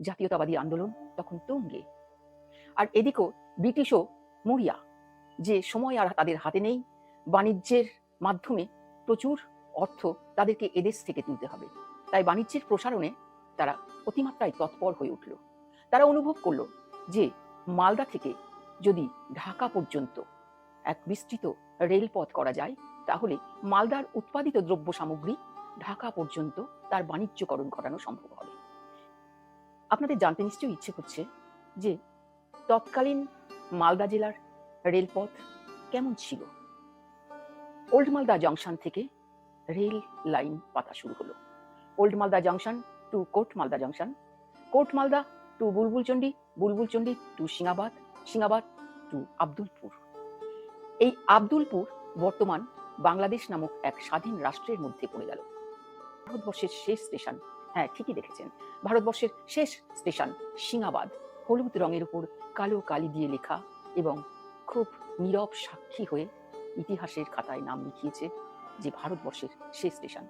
জাতীয়তাবাদী আন্দোলন তখন তুঙ্গে। আর এদিকেও ব্রিটিশও মরিয়া, যে সময় আর তাদের হাতে নেই, বাণিজ্যের মাধ্যমে প্রচুর অর্থ তাদেরকে এদেশ থেকে তুলতে হবে। তাই বাণিজ্যের প্রসারণে তারা অতিমাত্রায় তৎপর হয়ে উঠল। তারা অনুভব করল যে মালদা থেকে যদি ঢাকা পর্যন্ত এক বিস্তৃত রেলপথ করা যায়, তাহলে মালদার উৎপাদিত দ্রব্য সামগ্রী ঢাকা পর্যন্ত তার বাণিজ্যকরণ করানো সম্ভব হবে। আপনাদের জানতে নিশ্চয়ই ইচ্ছে করছে যে তৎকালীন মালদা জেলার রেলপথ কেমন ছিল। ওল্ড মালদা জংশন থেকে রেল লাইন পাতা শুরু হলো। Old Malda junction to court Malda junction court Malda to Bulbulchandi Bulbulchandi to Singhabad Singhabad to Abdulpur. এই আব্দুলপুর বর্তমান বাংলাদেশ নামক এক স্বাধীন রাষ্ট্রের মধ্যে পড়ে গেল। ভারতবর্ষের শেষ স্টেশন হ্যাঁ ঠিকই দেখেছেন। ভারতবর্ষের শেষ স্টেশন সিংহাবাদ, হলুদ রঙের উপর কালো কালি দিয়ে লেখা এবং খুব নীরব সাক্ষী হয়ে ইতিহাসের খাতায় নাম লিখিয়েছে যে ভারতবর্ষের শেষ স্টেশন।